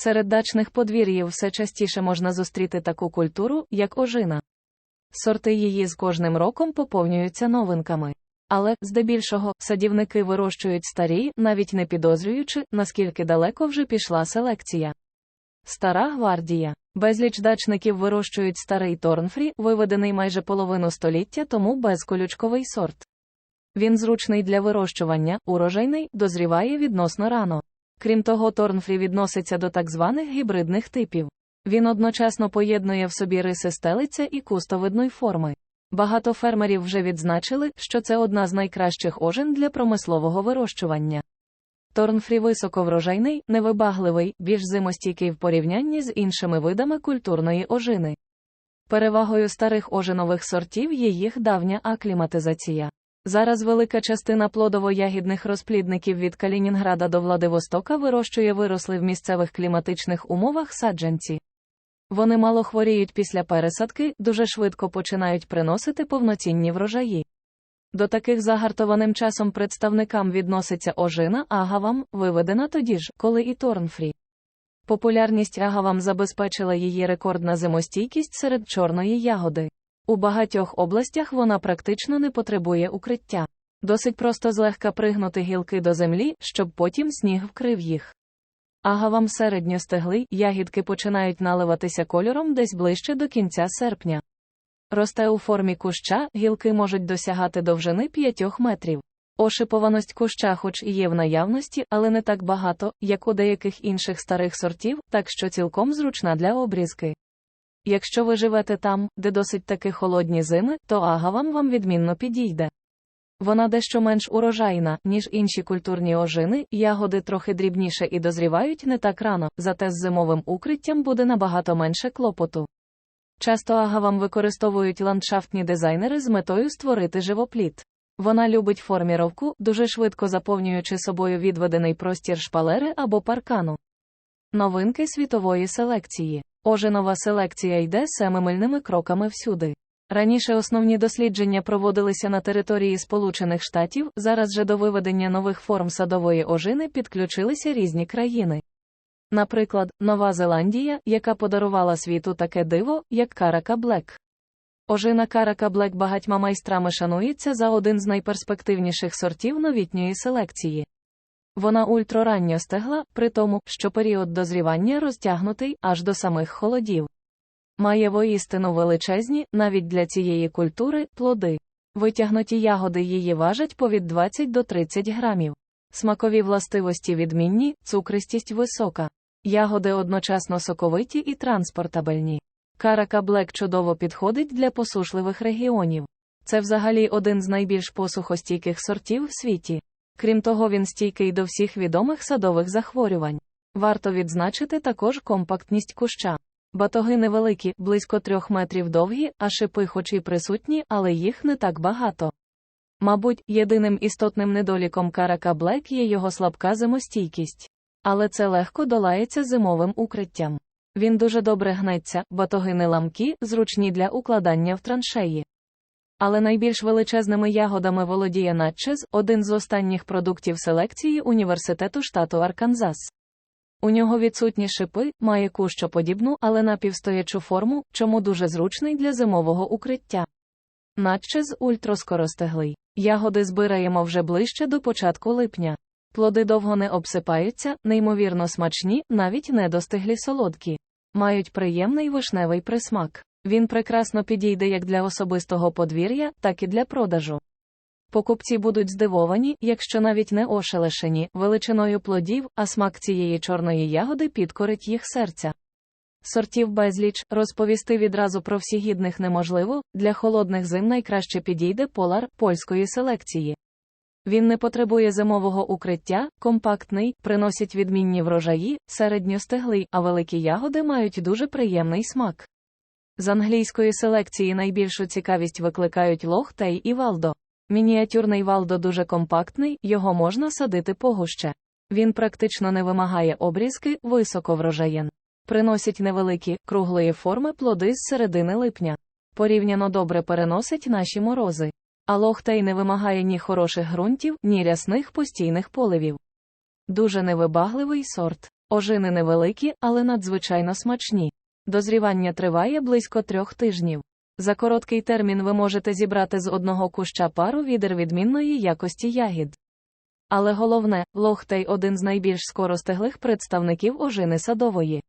Серед дачних подвір'їв все частіше можна зустріти таку культуру, як ожина. Сорти її з кожним роком поповнюються новинками. Але, здебільшого, садівники вирощують старі, навіть не підозрюючи, наскільки далеко вже пішла селекція. Стара гвардія. Безліч дачників вирощують старий торнфрі, виведений майже половину століття тому безколючковий сорт. Він зручний для вирощування, урожайний, дозріває відносно рано. Крім того, торнфрі відноситься до так званих гібридних типів. Він одночасно поєднує в собі риси стелиця і кустовидної форми. Багато фермерів вже відзначили, що це одна з найкращих ожин для промислового вирощування. Торнфрі високоврожайний, невибагливий, більш зимостійкий в порівнянні з іншими видами культурної ожини. Перевагою старих ожинових сортів є їх давня акліматизація. Зараз велика частина плодово-ягідних розплідників від Калінінграда до Владивостока вирощує виросли в місцевих кліматичних умовах саджанці. Вони мало хворіють після пересадки, дуже швидко починають приносити повноцінні врожаї. До таких загартованим часом представникам відноситься ожина агавам, виведена тоді ж, коли і торнфрі. Популярність агавам забезпечила її рекордна зимостійкість серед чорної ягоди. У багатьох областях вона практично не потребує укриття. Досить просто злегка пригнути гілки до землі, щоб потім сніг вкрив їх. Агавам середньостеглий, ягідки починають наливатися кольором десь ближче до кінця серпня. Росте у формі куща, гілки можуть досягати довжини 5 метрів. Ошипованість куща хоч і є в наявності, але не так багато, як у деяких інших старих сортів, так що цілком зручна для обрізки. Якщо ви живете там, де досить таки холодні зими, то агавам вам відмінно підійде. Вона дещо менш урожайна, ніж інші культурні ожини, ягоди трохи дрібніше і дозрівають не так рано, зате з зимовим укриттям буде набагато менше клопоту. Часто агавам використовують ландшафтні дизайнери з метою створити живопліт. Вона любить форміровку, дуже швидко заповнюючи собою відведений простір шпалери або паркану. Новинки світової селекції. Ожинова селекція йде семимильними кроками всюди. Раніше основні дослідження проводилися на території Сполучених Штатів, зараз же до виведення нових форм садової ожини підключилися різні країни. Наприклад, Нова Зеландія, яка подарувала світу таке диво, як Карака Блек. Ожина Карака Блек багатьма майстрами шанується за один з найперспективніших сортів новітньої селекції. Вона ультраранньо стегла, при тому, що період дозрівання розтягнутий аж до самих холодів. Має воістину величезні, навіть для цієї культури, плоди. Витягнуті ягоди її важать по від 20 до 30 грамів. Смакові властивості відмінні, цукристість висока. Ягоди одночасно соковиті і транспортабельні. Карака Блек чудово підходить для посушливих регіонів. Це взагалі один з найбільш посухостійких сортів в світі. Крім того, він стійкий до всіх відомих садових захворювань. Варто відзначити також компактність куща. Батоги невеликі, близько трьох метрів довгі, а шипи хоч і присутні, але їх не так багато. Мабуть, єдиним істотним недоліком Карака Блек є його слабка зимостійкість. Але це легко долається зимовим укриттям. Він дуже добре гнеться, батоги не ламкі, зручні для укладання в траншеї. Але найбільш величезними ягодами володіє Натчез, один з останніх продуктів селекції університету штату Арканзас. У нього відсутні шипи, має кущоподібну, але напівстоячу форму, чому дуже зручний для зимового укриття. Натчез ультраскоростеглий. Ягоди збираємо вже ближче до початку липня. Плоди довго не обсипаються, неймовірно смачні, навіть недостиглі солодкі. Мають приємний вишневий присмак. Він прекрасно підійде як для особистого подвір'я, так і для продажу. Покупці будуть здивовані, якщо навіть не ошелешені, величиною плодів, а смак цієї чорної ягоди підкорить їх серця. Сортів безліч, розповісти відразу про всі гідних неможливо, для холодних зим найкраще підійде полар польської селекції. Він не потребує зимового укриття, компактний, приносить відмінні врожаї, середньостеглий, а великі ягоди мають дуже приємний смак. З англійської селекції найбільшу цікавість викликають лохтей і валдо. Мініатюрний валдо дуже компактний, його можна садити погуще. Він практично не вимагає обрізки, високо врожаєн. Приносить невеликі, круглої форми плоди з середини липня. Порівняно добре переносить наші морози. А лохтей не вимагає ні хороших ґрунтів, ні рясних постійних поливів. Дуже невибагливий сорт. Ожини невеликі, але надзвичайно смачні. Дозрівання триває близько трьох тижнів. За короткий термін ви можете зібрати з одного куща пару відер відмінної якості ягід. Але головне, лохтей один з найбільш скоростеглих представників ожини садової.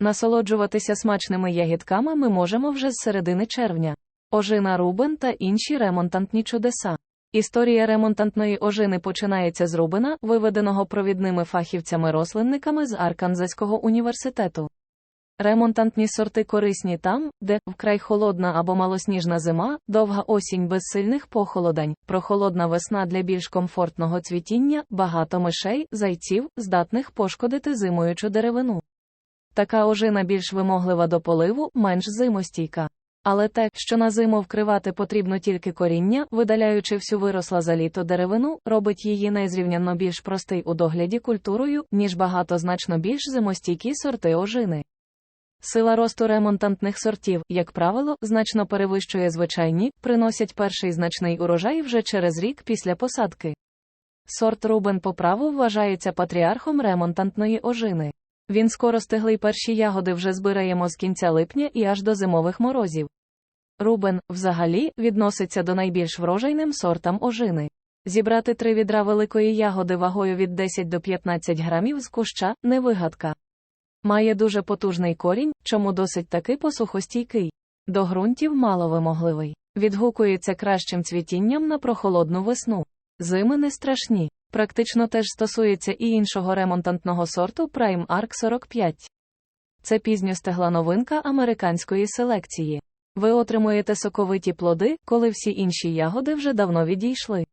Насолоджуватися смачними ягідками ми можемо вже з середини червня. Ожина Рубен та інші ремонтантні чудеса. Історія ремонтантної ожини починається з Рубена, виведеного провідними фахівцями-рослинниками з Арканзаського університету. Ремонтантні сорти корисні там, де вкрай холодна або малосніжна зима, довга осінь без сильних похолодань, прохолодна весна для більш комфортного цвітіння, багато мишей, зайців, здатних пошкодити зимуючу деревину. Така ожина більш вимоглива до поливу, менш зимостійка. Але те, що на зиму вкривати потрібно тільки коріння, видаляючи всю виросла за літо деревину, робить її незрівнянно більш простий у догляді культурою, ніж багато значно більш зимостійкі сорти ожини. Сила росту ремонтантних сортів, як правило, значно перевищує звичайні, приносять перший значний урожай вже через рік після посадки. Сорт Рубен по праву вважається патріархом ремонтантної ожини. Він скоро стиглий перші ягоди вже збираємо з кінця липня і аж до зимових морозів. Рубен, взагалі, відноситься до найбільш врожайним сортам ожини. Зібрати три відра великої ягоди вагою від 10 до 15 грамів з куща не вигадка. Має дуже потужний корінь, чому досить таки посухостійкий. До ґрунтів маловимогливий. Відгукується кращим цвітінням на прохолодну весну. Зими не страшні. Практично теж стосується і іншого ремонтантного сорту Prime Arc 45. Це пізньостегла новинка американської селекції. Ви отримуєте соковиті плоди, коли всі інші ягоди вже давно відійшли.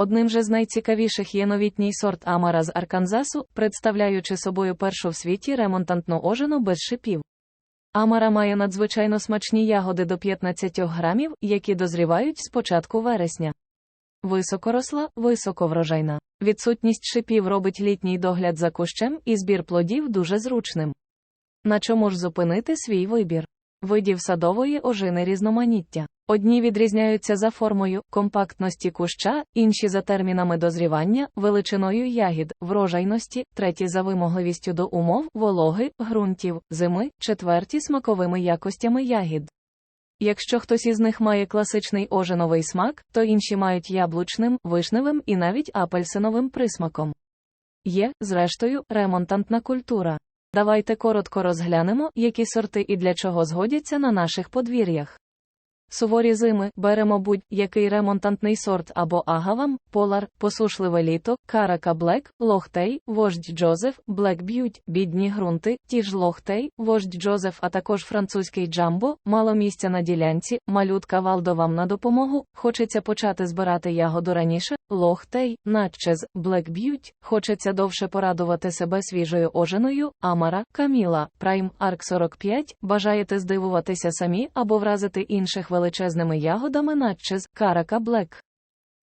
Одним же з найцікавіших є новітній сорт Амара з Арканзасу, представляючи собою першу в світі ремонтантну ожину без шипів. Амара має надзвичайно смачні ягоди до 15 грамів, які дозрівають з початку вересня. Високоросла, високоврожайна. Відсутність шипів робить літній догляд за кущем і збір плодів дуже зручним. На чому ж зупинити свій вибір? Видів садової ожини різноманіття. Одні відрізняються за формою, компактності куща, інші за термінами дозрівання, величиною ягід, врожайності, треті за вимогливістю до умов, вологи, ґрунтів, зими, четверті смаковими якостями ягід. Якщо хтось із них має класичний ожиновий смак, то інші мають яблучним, вишневим і навіть апельсиновим присмаком. Є, зрештою, ремонтантна культура. Давайте коротко розглянемо, які сорти і для чого згодяться на наших подвір'ях. Суворі зими беремо будь-який ремонтантний сорт або агавам, полар, посушливе літо, карака блек, лохтей, вождь Джозеф, блек б'ють, бідні ґрунти, ті ж лохтей, вождь Джозеф, а також французький джамбо, мало місця на ділянці, малютка валдо вам на допомогу, хочеться почати збирати ягоду раніше, лохтей, начез, блек б'ють, хочеться довше порадувати себе свіжою ожиною, амара, каміла, прайм, арк 45, бажаєте здивуватися самі або вразити інших величезними ягодами начез, карака блек.